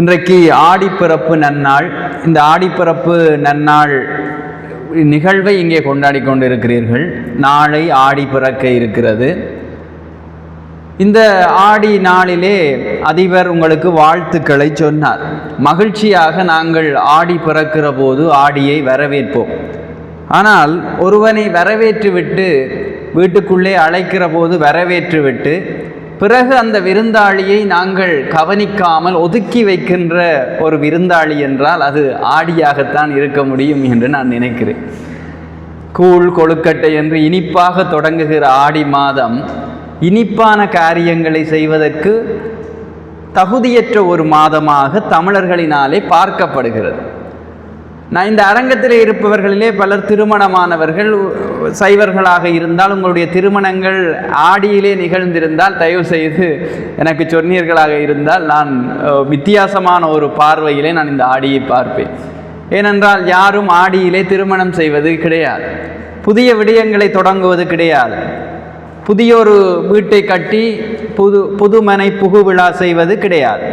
இன்றைக்கு ஆடிப்பிறப்பு நன்னாள். இந்த ஆடிப்பிறப்பு நன்னாள் நிகழ்வை இங்கே கொண்டாடி கொண்டிருக்கிறீர்கள். நாளை ஆடி பிறக்க இருக்கிறது. இந்த ஆடி நாளிலே அதிபர் உங்களுக்கு வாழ்த்துக்களை சொன்னார். மகிழ்ச்சியாக நாங்கள் ஆடி பிறக்கிற போது ஆடியை வரவேற்போம். ஆனால் ஒருவனை வரவேற்றுவிட்டு வீட்டுக்குள்ளே அழைக்கிற போது வரவேற்றுவிட்டு பிறகு அந்த விருந்தாளியை நாங்கள் கவனிக்காமல் ஒதுக்கி வைக்கின்ற ஒரு விருந்தாளி என்றால் அது ஆடியாகத்தான் இருக்க முடியும் என்று நான் நினைக்கிறேன். கூழ் கொழுக்கட்டை என்று இனிப்பாக தொடங்குகிற ஆடி மாதம் இனிப்பான காரியங்களை செய்வதற்கு தகுதியற்ற ஒரு மாதமாக தமிழர்களினாலே பார்க்கப்படுகிறது. நான் இந்த அரங்கத்தில் இருப்பவர்களிலே பலர் திருமணமானவர்கள் சைவர்களாக இருந்தால் உங்களுடைய திருமணங்கள் ஆடியிலே நிகழ்ந்திருந்தால் தயவு செய்து எனக்கு சொன்னீர்களாக இருந்தால் நான் வித்தியாசமான ஒரு பார்வையிலே நான் இந்த ஆடியை பார்ப்பேன். ஏனென்றால் யாரும் ஆடியிலே திருமணம் செய்வது கிடையாது. புதிய விடயங்களை தொடங்குவது கிடையாது. புதிய ஒரு வீட்டை கட்டி புது புதுமனை புகு விழா செய்வது கிடையாது.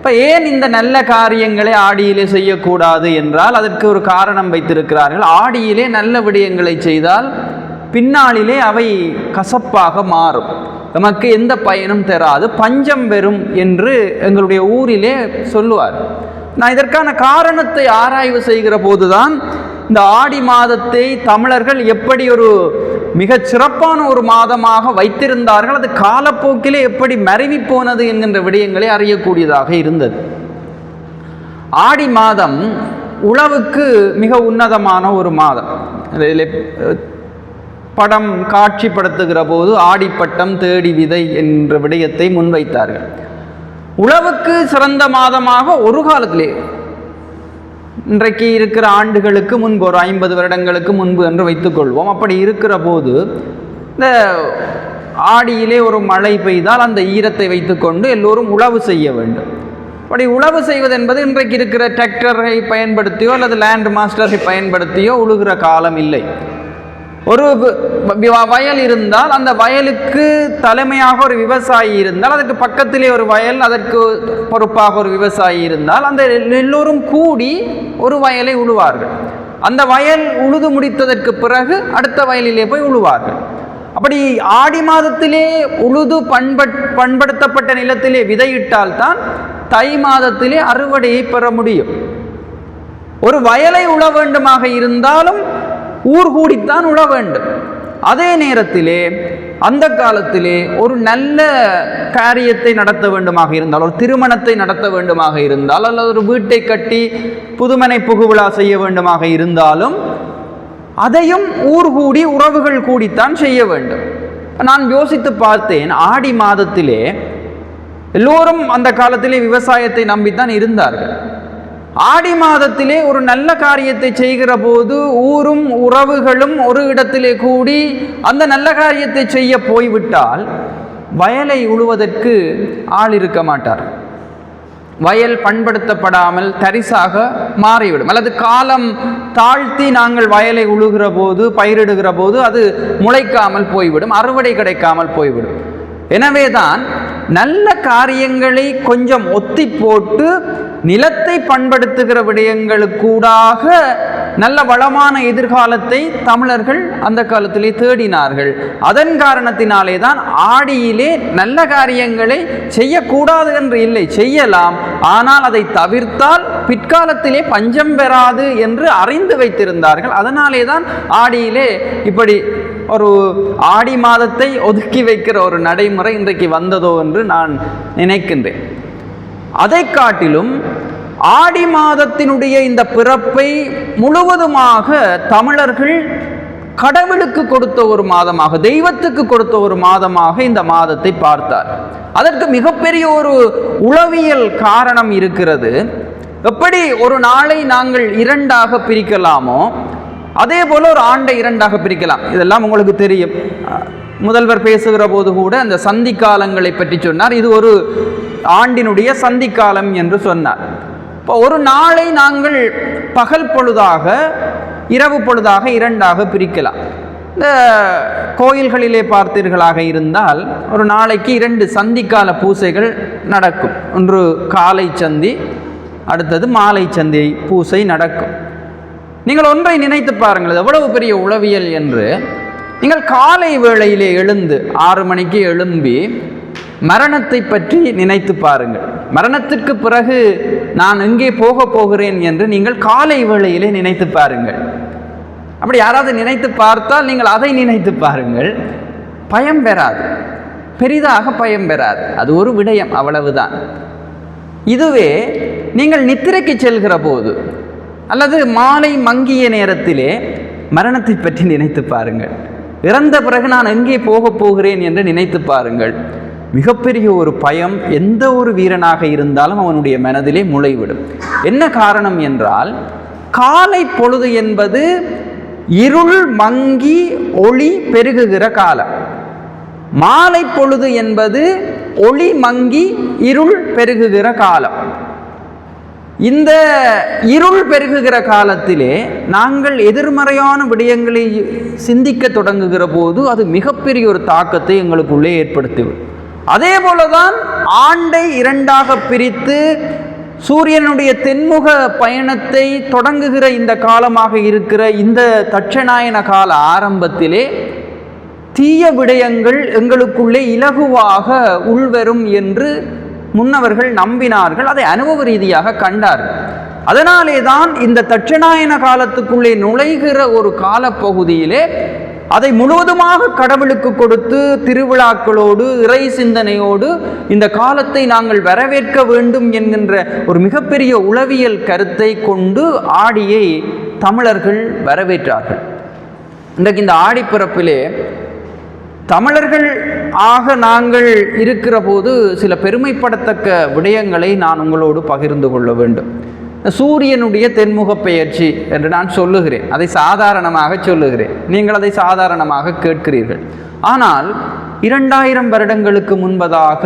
இப்போ ஏன் இந்த நல்ல காரியங்களை ஆடியிலே செய்யக்கூடாது என்றால் அதற்கு ஒரு காரணம் வைத்திருக்கிறார்கள். ஆடியிலே நல்ல விடயங்களை செய்தால் பின்னாளிலே அவை கசப்பாக மாறும். நமக்கு எந்த பயனும் தராது. பஞ்சம் வெறும் என்று எங்களுடைய ஊரிலே சொல்லுவார். நான் இதற்கான காரணத்தை ஆராய்வு செய்கிற போதுதான் இந்த ஆடி மாதத்தை தமிழர்கள் எப்படி ஒரு மிகச் சிறப்பான ஒரு மாதமாக வைத்திருந்தார்கள் அது காலப்போக்கிலே எப்படி மறைவி போனது என்கின்ற விடயங்களை அறியக்கூடியதாக இருந்தது. ஆடி மாதம் உழவுக்கு மிக உன்னதமான ஒரு மாதம். படம் காட்சிப்படுத்துகிற போது ஆடிப்பட்டம் தேடி விதை என்ற விடயத்தை முன்வைத்தார்கள். உழவுக்கு சிறந்த மாதமாக ஒரு காலத்திலே இன்றைக்கு இருக்கிற ஆண்டுகளுக்கு முன்பு ஒரு ஐம்பது வருடங்களுக்கு முன்பு என்று வைத்துக்கொள்வோம். அப்படி இருக்கிற போது இந்த ஆடியிலே ஒரு மழை பெய்தால் அந்த ஈரத்தை வைத்துக்கொண்டு எல்லோரும் உழவு செய்ய வேண்டும். அப்படி உழவு செய்வது என்பது இன்றைக்கு இருக்கிற டிராக்டரை பயன்படுத்தியோ அல்லது லேண்ட் மாஸ்டரை பயன்படுத்தியோ உழுகிற காலம் இல்லை. ஒரு வயல் இருந்தால் அந்த வயலுக்கு தலைமையாக ஒரு விவசாயி இருந்தால் அதற்கு பக்கத்திலே ஒரு வயல் அதற்கு பொறுப்பாக ஒரு விவசாயி இருந்தால் அந்த எல்லோரும் கூடி ஒரு வயலை உழுவார்கள். அந்த வயல் உழுது முடித்ததற்கு பிறகு அடுத்த வயலிலே போய் உழுவார்கள். அப்படி ஆடி மாதத்திலே உழுது பண்பட் பண்படுத்தப்பட்ட நிலத்திலே விதையிட்டால்தான் தை மாதத்திலே அறுவடையை பெற முடியும். ஒரு வயலை உழ வேண்டுமாக இருந்தாலும் ஊர் கூடித்தான் உழ வேண்டும். அதே நேரத்திலே அந்த காலத்திலே ஒரு நல்ல காரியத்தை நடத்த வேண்டுமாக இருந்தால் ஒரு திருமணத்தை நடத்த வேண்டுமாக இருந்தால் அல்லது ஒரு வீட்டை கட்டி புதுமனை புகுவிழா செய்ய வேண்டுமாக இருந்தாலும் அதையும் ஊர் கூடி உறவுகள் கூடித்தான் செய்ய வேண்டும். நான் யோசித்து பார்த்தேன் ஆடி மாதத்திலே எல்லோரும் அந்த காலத்திலே விவசாயத்தை நம்பித்தான் இருந்தார்கள். ஆடி மாதத்திலே ஒரு நல்ல காரியத்தை செய்கிற போது ஊரும் உறவுகளும் ஒரு இடத்திலே கூடி அந்த நல்ல காரியத்தை செய்ய போய்விட்டால் வயலை உழுவதற்கு ஆள் இருக்க மாட்டார். வயல் பண்படுத்தப்படாமல் தரிசாக மாறிவிடும். அல்லது காலம் தாழ்த்தி நாங்கள் வயலை உழுகிற போது பயிரிடுகிற போது அது முளைக்காமல் போய்விடும் அறுவடை கிடைக்காமல் போய்விடும். எனவேதான் நல்ல காரியங்களை கொஞ்சம் ஒத்தி போட்டு நிலத்தை பண்படுத்துகிற விடயங்களுக்கூடாக நல்ல வளமான எதிர்காலத்தை தமிழர்கள் அந்த காலத்திலே தேடினார்கள். அதன் காரணத்தினாலே தான் ஆடியிலே நல்ல காரியங்களை செய்யக்கூடாது என்று இல்லை செய்யலாம். ஆனால் அதை தவிர்த்தால் பிற்காலத்திலே பஞ்சம் பெறாது என்று அறிந்து வைத்திருந்தார்கள். அதனாலே தான் ஆடியிலே இப்படி ஒரு ஆடி மாதத்தை ஒதுக்கி வைக்கிற ஒரு நடைமுறை இன்றைக்கு வந்ததோ என்று நான் நினைக்கின்றேன். அதை காட்டிலும் ஆடி மாதத்தினுடைய இந்த பிறப்பை முழுவதுமாக தமிழர்கள் கடவுளுக்கு கொடுத்த ஒரு மாதமாக தெய்வத்துக்கு கொடுத்த ஒரு மாதமாக இந்த மாதத்தை பார்த்தார். அதற்கு மிகப்பெரிய ஒரு உளவியல் காரணம் இருக்கிறது. எப்படி ஒரு நாளை நாங்கள் இரண்டாக பிரிக்கலாமோ அதே போல் ஒரு ஆண்டை இரண்டாக பிரிக்கலாம். இதெல்லாம் உங்களுக்கு தெரியும். முதல்வர் பேசுகிற போது கூட அந்த சந்தி காலங்களை பற்றி சொன்னார். இது ஒரு ஆண்டினுடைய சந்தி காலம் என்று சொன்னார். இப்போ ஒரு நாளை நாங்கள் பகல் பொழுதாக இரவு பொழுதாக இரண்டாக பிரிக்கலாம். இந்த கோயில்களிலே பார்த்தீர்களாக இருந்தால் ஒரு நாளைக்கு இரண்டு சந்திக்கால பூசைகள் நடக்கும். ஒன்று காலை சந்தி அடுத்தது மாலை சந்தை பூசை நடக்கும். நீங்கள் ஒன்றை நினைத்து பாருங்கள் எவ்வளவு பெரிய உளவியல் என்று. நீங்கள் காலை வேளையிலே எழுந்து ஆறு மணிக்கு எழும்பி மரணத்தை பற்றி நினைத்து பாருங்கள். மரணத்திற்கு பிறகு நான் எங்கே போக போகிறேன் என்று நீங்கள் காலை வேளையிலே நினைத்து பாருங்கள். அப்படி யாராவது நினைத்து பார்த்தால் நீங்கள் அதை நினைத்து பாருங்கள். பயம் பெறாது. பெரிதாக பயம் பெறாது. அது ஒரு விடயம் அவ்வளவுதான். இதுவே நீங்கள் நித்திரைக்கு செல்கிற போது அல்லது மாலை மங்கிய நேரத்திலே மரணத்தை பற்றி நினைத்து பாருங்கள். இறந்த பிறகு நான் எங்கே போகப் போகிறேன் என்று நினைத்து பாருங்கள். மிகப்பெரிய ஒரு பயம் எந்த ஒரு வீரனாக இருந்தாலும் அவனுடைய மனதிலே முளைவிடும். என்ன காரணம் என்றால் காலை பொழுது என்பது இருள் மங்கி ஒளி பெருகுகிற காலம். மாலை பொழுது என்பது ஒளி மங்கி இருள் பெருகுகிற காலம். இந்த இருள் பெருகுகிற காலத்திலே நாங்கள் எதிர்மறையான விடயங்களை சிந்திக்க தொடங்குகிற போது அது மிகப்பெரிய ஒரு தாக்கத்தை எங்களுக்குள்ளே ஏற்படுத்திவிடும். அதே போலதான் ஆண்டை இரண்டாக பிரித்து சூரியனுடைய தென்முக பயணத்தை தொடங்குகிற இந்த காலமாக இருக்கிற இந்த தட்சநாயன கால ஆரம்பத்திலே தீய விடயங்கள் எங்களுக்குள்ளே இலகுவாக உள்வரும் என்று முன்னவர்கள் நம்பினார்கள் அதை அனுபவ ரீதியாக கண்டார்கள் அதனாலே தான் இந்த தட்சிணாயன காலத்துக்குள்ளே நுழைகிற ஒரு காலப்பகுதியிலே அதை முழுவதுமாக கடவுளுக்கு கொடுத்து திருவிழாக்களோடு இறை சிந்தனையோடு இந்த காலத்தை நாங்கள் வரவேற்க வேண்டும் என்கின்ற ஒரு மிகப்பெரிய உளவியல் கருத்தை கொண்டு ஆடியை தமிழர்கள் வரவேற்றார்கள். இன்றைக்கு இந்த ஆடிப்பிறப்பிலே தமிழர்கள் ஆக நாங்கள் இருக்கிற போது சில பெருமைப்படத்தக்க விடயங்களை நான் உங்களோடு பகிர்ந்து கொள்ள வேண்டும். சூரியனுடைய தென்முக பெயர்ச்சி என்று நான் சொல்லுகிறேன். அதை சாதாரணமாக சொல்லுகிறேன். நீங்கள் அதை சாதாரணமாக கேட்கிறீர்கள். ஆனால் இரண்டாயிரம் வருடங்களுக்கு முன்பதாக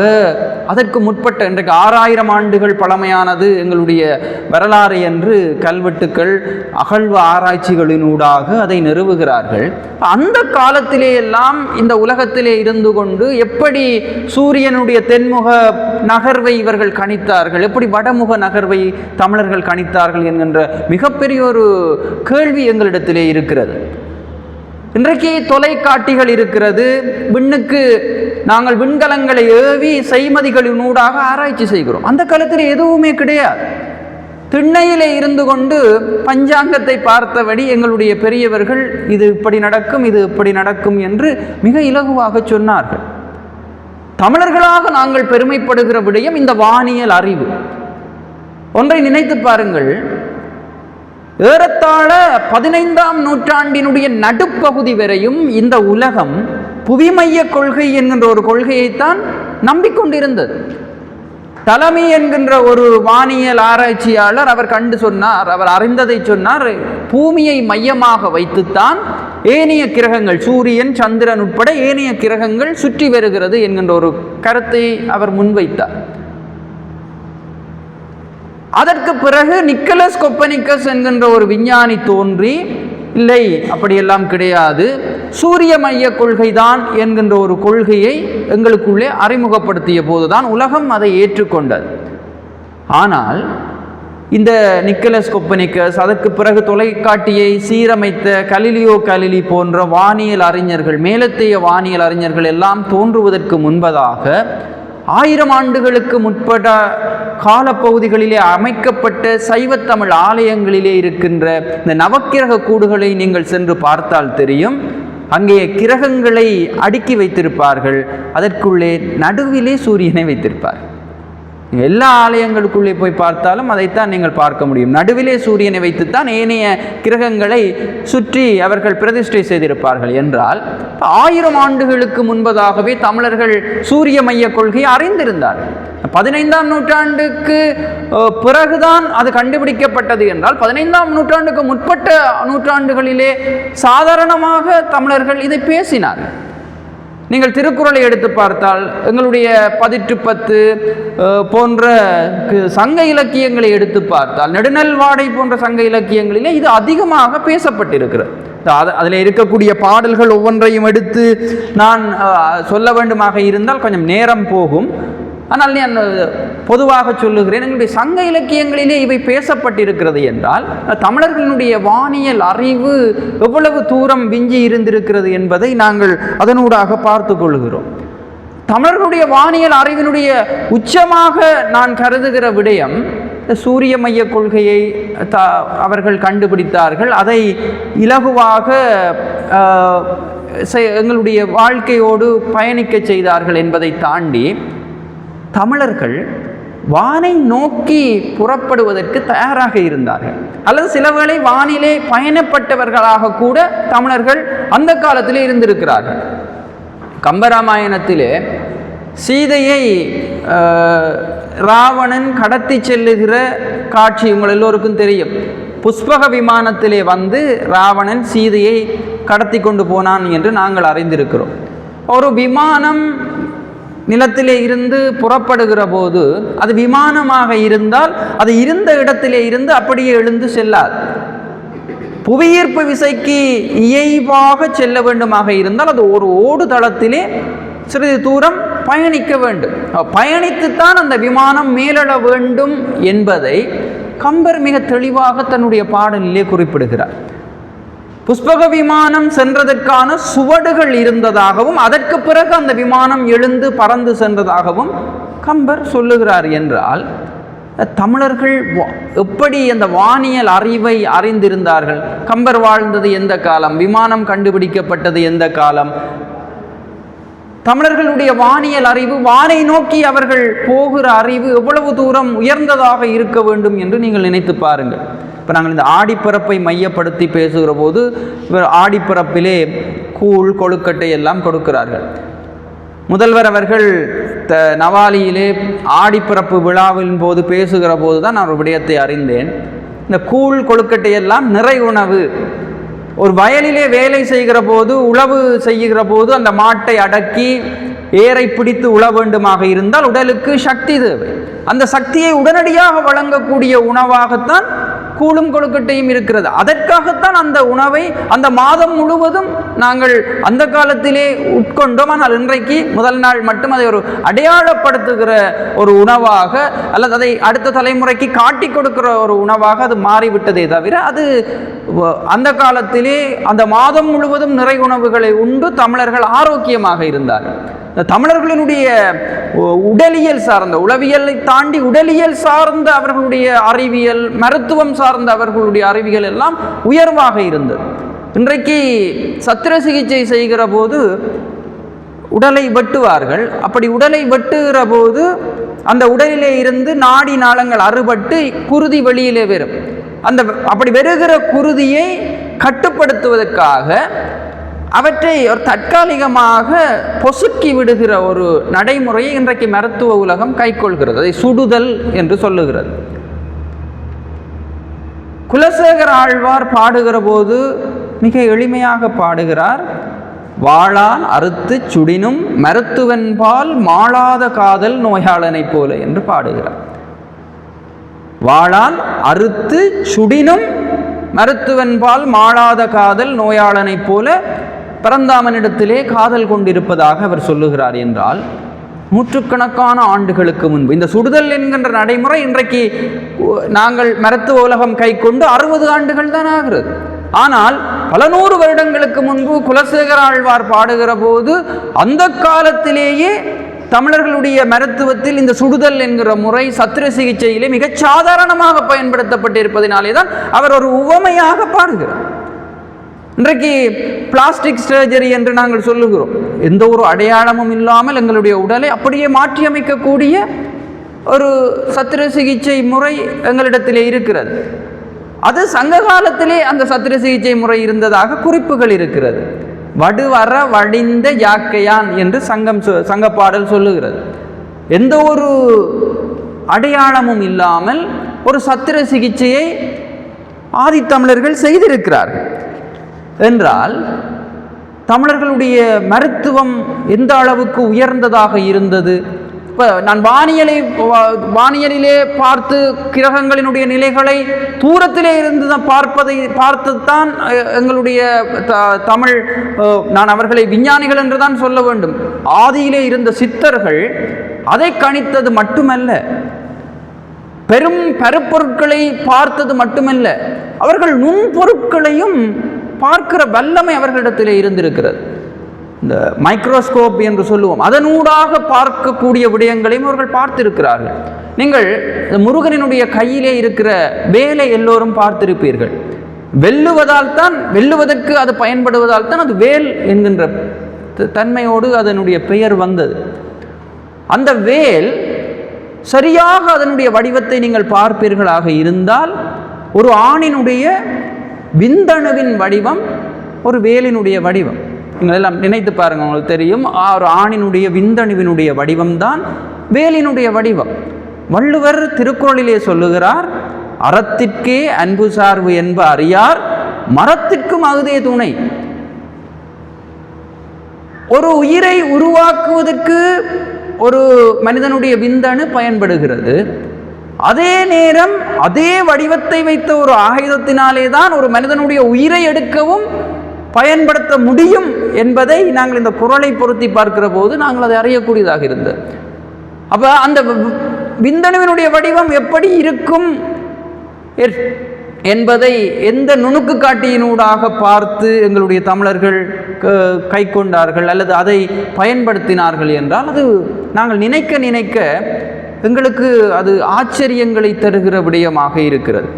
அதற்கு முற்பட்ட இன்றைக்கு ஆறாயிரம் ஆண்டுகள் பழமையானது எங்களுடைய வரலாறு என்று கல்வெட்டுக்கள் அகழ்வு ஆராய்ச்சிகளினூடாக அதை நிறுவுகிறார்கள். அந்த காலத்திலே எல்லாம் இந்த உலகத்திலே இருந்து கொண்டு எப்படி சூரியனுடைய தென்முக நகர்வை இவர்கள் கணித்தார்கள் எப்படி வடமுக நகர்வை தமிழர்கள் கணித்தார்கள் என்கின்ற மிகப்பெரிய ஒரு கேள்வி எங்களிடத்திலே இருக்கிறது. இன்றைக்கு தொலைக்காட்டிகள் இருக்கிறது. விண்ணுக்கு நாங்கள் விண்கலங்களை ஏவி செய்மதிகளினூடாக ஆராய்ச்சி செய்கிறோம். அந்த காலத்தில் எதுவுமே கிடையாது. திண்ணையிலே இருந்து கொண்டு பஞ்சாங்கத்தை பார்த்தபடி எங்களுடைய பெரியவர்கள் இது இப்படி நடக்கும் இது இப்படி நடக்கும் என்று மிக இலகுவாக சொன்னார்கள். தமிழர்களாக நாங்கள் பெருமைப்படுகிற விடயம் இந்த வானியல் அறிவு. ஒன்றை நினைத்து பாருங்கள். ஏறத்தாழ பதினைந்தாம் நூற்றாண்டினுடைய நடுப்பகுதி வரையும் இந்த உலகம் புவிமைய கொள்கை என்கின்ற ஒரு கொள்கையைத்தான் நம்பிக்கொண்டிருந்தது. தலைமை என்கின்ற ஒரு வானியல் ஆராய்ச்சியாளர் அவர் கண்டு சொன்னார் அவர் அறிந்ததை சொன்னார் பூமியை மையமாக வைத்துத்தான் ஏனைய கிரகங்கள் சூரியன் சந்திரன் உட்பட ஏனைய கிரகங்கள் சுற்றி வருகிறது என்கின்ற ஒரு கருத்தை அவர் முன்வைத்தார். அதற்கு பிறகு நிக்கலஸ் கொப்பனிக்கஸ் என்கின்ற ஒரு விஞ்ஞானி தோன்றி இல்லை அப்படியெல்லாம் கிடையாது. சூரிய மைய கொள்கைதான் என்கின்ற ஒரு கொள்கையை எங்களுக்குள்ளே அறிமுகப்படுத்திய போதுதான் உலகம் அதை ஏற்றுக்கொண்டது. ஆனால் இந்த நிக்கலஸ் கொப்பனிக்கஸ் அதற்கு பிறகு தொலைக்காட்டியை சீரமைத்த கலிலியோ கலிலி போன்ற வானியல் அறிஞர்கள் மேலத்தைய வானியல் அறிஞர்கள் எல்லாம் தோன்றுவதற்கு முன்பதாக ஆயிரம் ஆண்டுகளுக்கு முற்பட்ட காலப்பகுதிகளிலே அமைக்கப்பட்ட சைவத்தமிழ் ஆலயங்களிலே இருக்கின்ற இந்த நவக்கிரக கூடுகளை நீங்கள் சென்று பார்த்தால் தெரியும். அங்கே கிரகங்களை அடுக்கி வைத்திருப்பார்கள். அதற்குள்ளே நடுவிலே சூரியனை வைத்திருப்பார். எல்லா ஆலயங்களுக்குள்ளே போய் பார்த்தாலும் அதைத்தான் நீங்கள் பார்க்க முடியும். நடுவிலே சூரியனை வைத்துத்தான் ஏனைய கிரகங்களை சுற்றி அவர்கள் பிரதிஷ்டை செய்திருப்பார்கள் என்றால் ஆயிரம் ஆண்டுகளுக்கு முன்பதாகவே தமிழர்கள் சூரிய மைய கொள்கையை அறிந்திருந்தார்கள் பதினைந்தாம் நூற்றாண்டுக்கு பிறகுதான் அது கண்டுபிடிக்கப்பட்டது என்றால் பதினைந்தாம் நூற்றாண்டுக்கு முற்பட்ட நூற்றாண்டுகளிலே சாதாரணமாக தமிழர்கள் இதை பேசினார்கள். நீங்கள் திருக்குறளை எடுத்து பார்த்தால் எங்களுடைய பதிற்று பத்து போன்ற சங்க இலக்கியங்களை எடுத்து பார்த்தால் நெடுநல்வாடை போன்ற சங்க இலக்கியங்களிலே இது அதிகமாக பேசப்பட்டிருக்கிறது. அது- அதில் இருக்கக்கூடிய பாடல்கள் ஒவ்வொன்றையும் எடுத்து நான் சொல்ல வேண்டுமாக இருந்தால் கொஞ்சம் நேரம் போகும். ஆனால் பொதுவாக சொல்லுகிறேன் எங்களுடைய சங்க இலக்கியங்களிலே இவை பேசப்பட்டிருக்கிறது என்றால் தமிழர்களுடைய வானியல் அறிவு எவ்வளவு தூரம் விஞ்சி இருந்திருக்கிறது என்பதை நாங்கள் அதனூடாக பார்த்து கொள்கிறோம். தமிழர்களுடைய வானியல் அறிவினுடைய உச்சமாக நான் கருதுகிற விடயம் சூரிய மைய கொள்கையை த அவர்கள் கண்டுபிடித்தார்கள். அதை இலகுவாக எங்களுடைய வாழ்க்கையோடு பயணிக்க செய்தார்கள் என்பதை தாண்டி தமிழர்கள் வானை நோக்கி புறப்படுவதற்கு தயாராக இருந்தார்கள். அல்லது சிலவேளை வானிலே பயணப்பட்டவர்களாக கூட தமிழர்கள் அந்த காலத்தில் இருந்திருக்கிறார்கள். கம்பராமாயணத்திலே சீதையை ராவணன் கடத்தி செல்லுகிற காட்சி உங்கள் எல்லோருக்கும் தெரியும். புஷ்பக விமானத்திலே வந்து ராவணன் சீதையை கடத்தி கொண்டு போனான் என்று நாங்கள் அறிந்திருக்கிறோம். ஒரு விமானம் நிலத்திலே இருந்து புறப்படுகிற போது அது விமானமாக இருந்தால் அது இருந்த இடத்திலே இருந்து அப்படியே எழுந்து செல்லாது. புவியீர்ப்பு விசைக்கு இயைவாக செல்ல வேண்டுமாக இருந்தால் அது ஒரு ஓடு தளத்திலே சிறிது தூரம் பயணிக்க வேண்டும். பயணித்துத்தான் அந்த விமானம் மேலட வேண்டும் என்பதை கம்பர் மிக தெளிவாக தன்னுடைய பாடலிலே குறிப்பிடுகிறார். புஷ்பக விமானம் சென்றதற்கான சுவடுகள் இருந்ததாகவும் அதற்கு பிறகு அந்த விமானம் எழுந்து பறந்து சென்றதாகவும் கம்பர் சொல்லுகிறார் என்றால் தமிழர்கள் எப்படி அந்த வானியல் அறிவை அறிந்திருந்தார்கள்? கம்பர் வாழ்ந்தது எந்த காலம்? விமானம் கண்டுபிடிக்கப்பட்டது எந்த காலம்? தமிழர்களுடைய வானியல் அறிவு வானை நோக்கி அவர்கள் போகிற அறிவு எவ்வளவு தூரம் உயர்ந்ததாக இருக்க வேண்டும் என்று நீங்கள் நினைத்து பாருங்கள். இப்போ நாங்கள் இந்த ஆடிப்பிறப்பை மையப்படுத்தி பேசுகிற போது இவர் ஆடிப்பிறப்பிலே கூழ் கொழுக்கட்டை எல்லாம் கொடுக்கிறார்கள். முதல்வர் அவர்கள் த நவாலியிலே ஆடிப்பிறப்பு விழாவின் போது பேசுகிற போது தான் நான் ஒரு விடயத்தை அறிந்தேன். இந்த கூழ் கொழுக்கட்டை எல்லாம் நிறை உணவு. ஒரு வயலிலே வேலை செய்கிற போது உழவு செய்கிற போது அந்த மாட்டை அடக்கி ஏரை பிடித்து உழ வேண்டுமாக இருந்தால் உடலுக்கு சக்தி தேவை. அந்த சக்தியை உடனடியாக வழங்கக்கூடிய உணவாகத்தான் கூழும் கொழுக்கட்டையும் இருக்கிறது. அதற்காகத்தான் அந்த உணவை அந்த மாதம் முழுவதும் நாங்கள் அந்த காலத்திலே உட்கொண்டோம். ஆனால் இன்றைக்கு முதல் நாள் மட்டும் அதை ஒரு அடையாளப்படுத்துகிற ஒரு உணவாக அல்லது அதை அடுத்த தலைமுறைக்கு காட்டி கொடுக்கிற ஒரு உணவாக அது மாறிவிட்டதே தவிர அது வ- அந்த காலத்திலே அந்த மாதம் முழுவதும் நிறை உணவுகளை உண்டு. தமிழர்கள் ஆரோக்கியமாக இருந்தார்கள். தமிழர்களினுடைய உடலியல் சார்ந்த உளவியலை தாண்டி உடலியல் சார்ந்த அவர்களுடைய அறிவியல் மருத்துவம் சார்ந்த அவர்களுடைய அறிவியல் எல்லாம் உயர்வாக இருந்தது. இன்றைக்கு சத்திர சிகிச்சை செய்கிற போது உடலை வெட்டுவார்கள். அப்படி உடலை வெட்டுகிற போது அந்த உடலிலே இருந்து நாடி நாளங்கள் அறுபட்டு குருதி வெளியிலே வரும். அந்த அப்படி வருகிற குருதியை கட்டுப்படுத்துவதற்காக அவற்றை ஒரு தற்காலிகமாக பொசுக்கி விடுகிற ஒரு நடைமுறையை இன்றைக்கு மருத்துவ உலகம் கைக்கொள்கிறது. அதை சுடுதல் என்று சொல்லுகிறது. குலசேகர ஆழ்வார் பாடுகிற போது மிக எளிமையாக பாடுகிறார். வாழான் அறுத்து சுடினும் மருத்துவன்பால் மாளாத காதல் நோயாளனைப் போல என்று பாடுகிறார். வாழான் அறுத்து சுடினும் மருத்துவன்பால் மாளாத காதல் நோயாளனைப் போல பரந்தாமனிடத்திலே காதல் கொண்டிருப்பதாக அவர் சொல்லுகிறார் என்றால் நூற்றுக்கணக்கான ஆண்டுகளுக்கு முன்பு இந்த சுடுதல் என்கின்ற நடைமுறை இன்றைக்கு நாங்கள் மருத்துவ உலகம் கை கொண்டு அறுபது ஆண்டுகள் தான் ஆகிறது. ஆனால் பல நூறு வருடங்களுக்கு முன்பு குலசேகர ஆழ்வார் பாடுகிற போது அந்த காலத்திலேயே தமிழர்களுடைய மருத்துவத்தில் இந்த சுடுதல் என்கிற முறை சத்திர சிகிச்சையிலே மிகச் சாதாரணமாக பயன்படுத்தப்பட்டிருப்பதினாலே தான் அவர் ஒரு உவமையாக பாடுகிறார். இன்றைக்கு பிளாஸ்டிக் சர்ஜரி என்று நாங்கள் சொல்லுகிறோம். எந்த ஒரு அடையாளமும் இல்லாமல் எங்களுடைய உடலை அப்படியே மாற்றியமைக்கக்கூடிய ஒரு சத்திர சிகிச்சை முறை எங்களிடத்திலே இருக்கிறது. அது சங்க காலத்திலே அந்த சத்திர சிகிச்சை முறை இருந்ததாக குறிப்புகள் இருக்கிறது. வடுவர வடிந்த யாக்கையான் என்று சங்கம் சொ- சங்கப்பாடல் சொல்லுகிறது. எந்த ஒரு அடையாளமும் இல்லாமல் ஒரு சத்திர சிகிச்சையை ஆதித்தமிழர்கள் செய்திருக்கிறார்கள். என்றால் தமிழர்களுடைய மருத்துவம் எந்த அளவுக்கு உயர்ந்ததாக இருந்தது? இப்போ நான் வானியலை வானியலிலே பார்த்து கிரகங்களினுடைய நிலைகளை தூரத்திலே இருந்து தான் பார்ப்பதை பார்த்து தான் எங்களுடைய த- தமிழ் நான் அவர்களை விஞ்ஞானிகள் என்று தான் சொல்ல வேண்டும். ஆதியிலே இருந்த சித்தர்கள் அதை கணித்தது மட்டுமல்ல. பெரும் பருப்பொருட்களை பார்த்தது மட்டுமல்ல. அவர்கள் நுண்பொருட்களையும் பார்க்கிற வல்லமை அவர்களிடத்திலே இருந்திருக்கிறது. இந்த மைக்ரோஸ்கோப் என்று சொல்லுவோம். அதனூடாக பார்க்கக்கூடிய விடயங்களையும் அவர்கள் பார்த்திருக்கிறார்கள். நீங்கள் இந்த முருகனினுடைய கையிலே இருக்கிற வேலை எல்லோரும் பார்த்திருப்பீர்கள். வெல்லுவதால் தான் வெல்லுவதற்கு அது பயன்படுவதால் தான் அது வேல் என்கின்ற த- தன்மையோடு அதனுடைய பெயர் வந்தது. அந்த வேல் சரியாக அதனுடைய வடிவத்தை நீங்கள் பார்ப்பீர்களாக இருந்தால் ஒரு ஆணினுடைய விந்தணுவின் வடிவம் ஒரு வேலினுடைய வடிவம். நீங்கள் எல்லாம் நினைத்து பாருங்க உங்களுக்கு தெரியும். ஆ, ஒரு ஆணினுடைய விந்தணுவினுடைய வடிவம்தான் வேலினுடைய வடிவம். வள்ளுவர் திருக்குறளிலே சொல்லுகிறார் அறத்திற்கே அன்பு சார்பு என்ப அறியார் மரத்திற்கும் அகுதே துணை. ஒரு உயிரை உருவாக்குவதற்கு ஒரு மனிதனுடைய விந்தணு பயன்படுகிறது. அதே நேரம் அதே வடிவத்தை வைத்த ஒரு ஆயுதத்தினாலே தான் ஒரு மனிதனுடைய உயிரை எடுக்கவும் பயன்படுத்த முடியும் என்பதை நாங்கள் இந்த குரலை பொருத்தி பார்க்கிற போது நாங்கள் அதை அறியக்கூடியதாக இருந்தது. அப்போ அந்த விந்தணுவினுடைய வடிவம் எப்படி இருக்கும் என்பதை எந்த நுணுக்கு காட்டியினூடாக பார்த்து எங்களுடைய தமிழர்கள் கை கொண்டார்கள் அல்லது அதை பயன்படுத்தினார்கள் என்றால் அது நாங்கள் நினைக்க நினைக்க எங்களுக்கு அது ஆச்சரியங்களை தருகிற விடயமாக இருக்கிறது.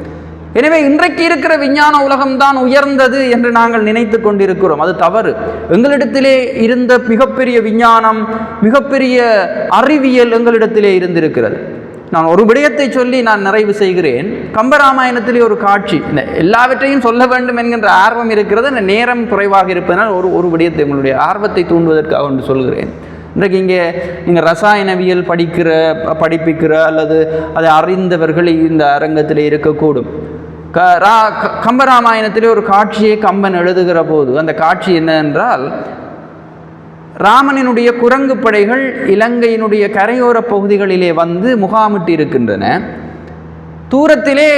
எனவே இன்றைக்கு இருக்கிற விஞ்ஞான உலகம்தான் உயர்ந்தது என்று நாங்கள் நினைத்து கொண்டிருக்கிறோம். அது தவறு. எங்களிடத்திலே இருந்த மிகப்பெரிய விஞ்ஞானம் மிகப்பெரிய அறிவியல் எங்களிடத்திலே இருந்திருக்கிறது. நான் ஒரு விடயத்தை சொல்லி நான் நிறைவு செய்கிறேன். கம்பராமாயணத்திலே ஒரு காட்சி. இந்த எல்லாவற்றையும் சொல்ல வேண்டும் என்கின்ற ஆர்வம் இருக்கிறது. நேரம் குறைவாக இருப்பதனால் ஒரு ஒரு விடயத்தை உங்களுடைய ஆர்வத்தை தூண்டுவதற்காக ஒன்று சொல்கிறேன். இன்றைக்கு இங்கே நீங்கள் ரசாயனவியல் படிக்கிற படிப்பிக்கிற அல்லது அதை அறிந்தவர்கள் இந்த அரங்கத்தில் இருக்கக்கூடும். க ரா க- கம்பராமாயணத்திலே ஒரு காட்சியை கம்பன் எழுதுகிற போது அந்த காட்சி என்ன என்றால் ராமனினுடைய குரங்கு படைகள் இலங்கையினுடைய கரையோர பகுதிகளிலே வந்து முகாமிட்டு இருக்கின்றன. தூரத்திலே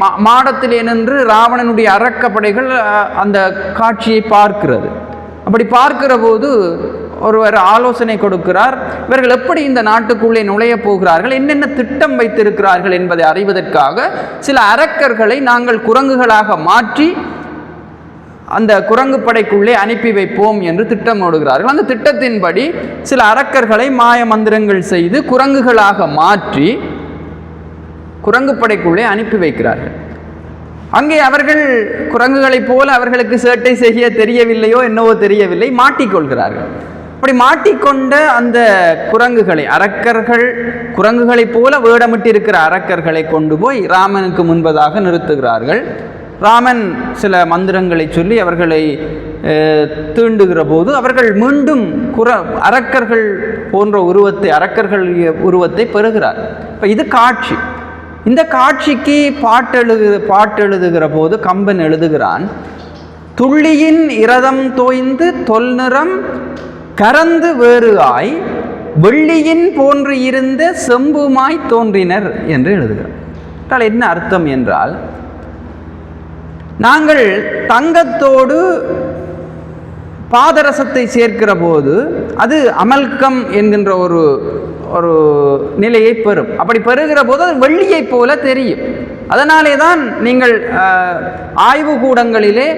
மா- மாடத்திலே நின்று ராவணனுடைய அரக்கப்படைகள் அந்த காட்சியை பார்க்கிறது. அப்படி பார்க்கிற போது ஒருவர் ஆலோசனை கொடுக்கிறார். இவர்கள் எப்படி இந்த நாட்டுக்குள்ளே நுழைய போகிறார்கள்? என்னென்ன திட்டம் வைத்திருக்கிறார்கள் என்பதை அறிவதற்காக சில அரக்கர்களை நாங்கள் குரங்குகளாக மாற்றி அந்த குரங்கு படைக்குள்ளே அனுப்பி வைப்போம் என்று திட்டம் ஓடுகிறார்கள் அந்த திட்டத்தின்படி சில அரக்கர்களை மாய மந்திரங்கள் செய்து குரங்குகளாக மாற்றி குரங்கு படைக்குள்ளே அனுப்பி வைக்கிறார்கள். அங்கே அவர்கள் குரங்குகளைப் போல அவர்களுக்கு சேட்டை செய்ய தெரியவில்லையோ என்னவோ தெரியவில்லை மாட்டிக்கொள்கிறார்கள். அப்படி மாட்டிக்கொண்ட அந்த குரங்குகளை அரக்கர்கள் குரங்குகளைப் போல வேடமிட்டு இருக்கிற அரக்கர்களை கொண்டு போய் ராமனுக்கு முன்பதாக நிறுத்துகிறார்கள். ராமன் சில மந்திரங்களை சொல்லி அவர்களை தீண்டுகிற போது அவர்கள் மீண்டும் குர அரக்கர்கள் போன்ற உருவத்தை அரக்கர்கள் உருவத்தை பெறுகிறார். இப்போ இது காட்சி. இந்த காட்சிக்கு பாட்டெழுது பாட்டெழுதுகிற போது கம்பன் எழுதுகிறான் துள்ளியின் இரதம் தோய்ந்து தொல்நிறம் கறந்து வேறு ஆய் வெள்ளியின் போன்று இருந்த செம்புமாய் தோன்றினர் என்று எழுதுகிறார். என்றால் என்ன அர்த்தம் என்றால் நாங்கள் தங்கத்தோடு பாதரசத்தை சேர்க்கிற போது அது அமல்கம் என்கின்ற ஒரு ஒரு நிலையை பெறும். அப்படி பெறுகிற போது அது வெள்ளியைப் போல தெரியும். அதனாலே தான் நீங்கள் ஆய்வு கூடங்களிலே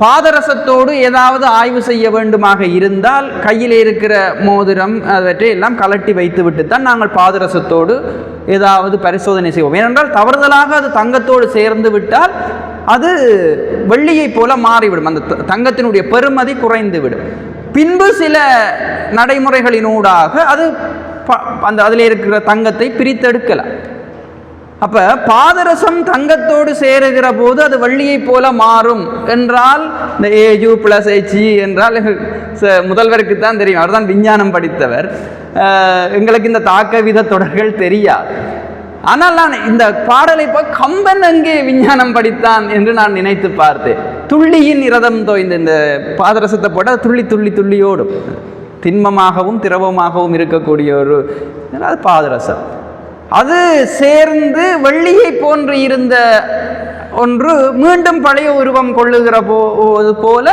பாதரசத்தோடு ஏதாவது ஆய்வு செய்ய வேண்டுமாக இருந்தால் கையில் இருக்கிற மோதிரம் அவற்றை எல்லாம் கலட்டி வைத்துவிட்டு தான் நாங்கள் பாதரசத்தோடு ஏதாவது பரிசோதனை செய்வோம். ஏனென்றால் தவறுதலாக அது தங்கத்தோடு சேர்ந்து விட்டால் அது வெள்ளியைப் போல மாறிவிடும். அந்த த- தங்கத்தினுடைய பெருமதி குறைந்துவிடும். பின்பு சில நடைமுறைகளினூடாக அது ப- அந்த அதில் இருக்கிற தங்கத்தை பிரித்தெடுக்கலாம். அப்ப பாதரசம் தங்கத்தோடு சேருகிற போது அது வள்ளியைப் போல மாறும் என்றால் இந்த ஏஜு பிளஸ் ஹெச்இ என்றால் ச- முதல்வருக்கு தான் தெரியும். அவர் தான் விஞ்ஞானம் படித்தவர். எங்களுக்கு இந்த தாக்க வித தொடர்கள் தெரியாது. ஆனால் நான் இந்த பாடலை போய் கம்பன் அங்கே விஞ்ஞானம் படித்தான் என்று நான் நினைத்து பார்த்தேன். துள்ளியின் இரதம் தோய்ந்த இந்த பாதரசத்தை போட்டால் துள்ளி துள்ளி துள்ளியோடும் திண்மமாகவும் திரவமாகவும் இருக்கக்கூடிய ஒரு அது பாதரசம். அது சேர்ந்து வெள்ளியை போன்று இருந்த ஒன்று மீண்டும் பழைய உருவம் கொள்ளுகிற போது போல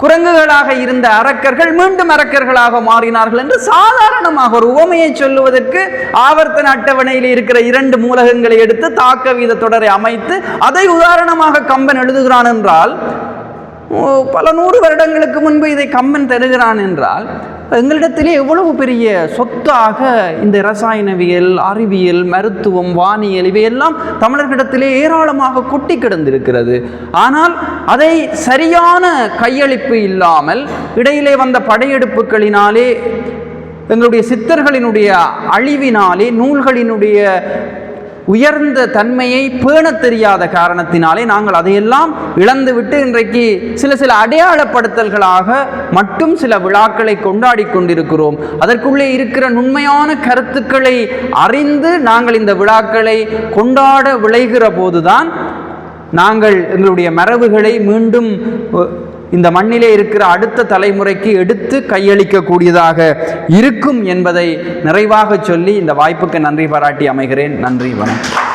குரங்குகளாக இருந்த அரக்கர்கள் மீண்டும் அரக்கர்களாக மாறினார்கள் என்று சாதாரணமாக ஒரு உவமையை சொல்லுவதற்கு ஆவர்த்தன அட்டவணையில் இருக்கிற இரண்டு மூலகங்களை எடுத்து தாக்க வீத தொடரை அமைத்து அதை உதாரணமாக கம்பன் எழுதுகிறான் என்றால் பல நூறு வருடங்களுக்கு முன்பு இதை கம்பன் தருகிறான் என்றால் எங்களிடத்திலே எவ்வளவு பெரிய சொத்தாக இந்த ரசாயனவியல் அறிவியல் மருத்துவம் வானியல் இவையெல்லாம் தமிழர்களிடத்திலே ஏராளமாக கொட்டி கிடந்திருக்கிறது. ஆனால் அதை சரியான கையளிப்பு இல்லாமல் இடையிலே வந்த படையெடுப்புகளினாலே எங்களுடைய சித்தர்களினுடைய அழிவினாலே நூல்களினுடைய உயர்ந்த தன்மையை பேணத் தெரியாத காரணத்தினாலே நாங்கள் அதையெல்லாம் இழந்துவிட்டு இன்றைக்கு சில சில அடையாளப்படுத்தல்களாக மட்டும் சில விழாக்களை கொண்டாடி கொண்டிருக்கிறோம். அதற்குள்ளே இருக்கிற நுண்மையான கருத்துக்களை அறிந்து நாங்கள் இந்த விழாக்களை கொண்டாட விளைகிற போதுதான் நாங்கள் எங்களுடைய மரபுகளை மீண்டும் இந்த மண்ணிலே இருக்கிற அடுத்த தலைமுறைக்கு எடுத்து கையளிக்கக்கூடியதாக இருக்கும் என்பதை நிறைவாக சொல்லி இந்த வாய்ப்புக்கு நன்றி பாராட்டி அமைகிறேன். நன்றி வணக்கம்.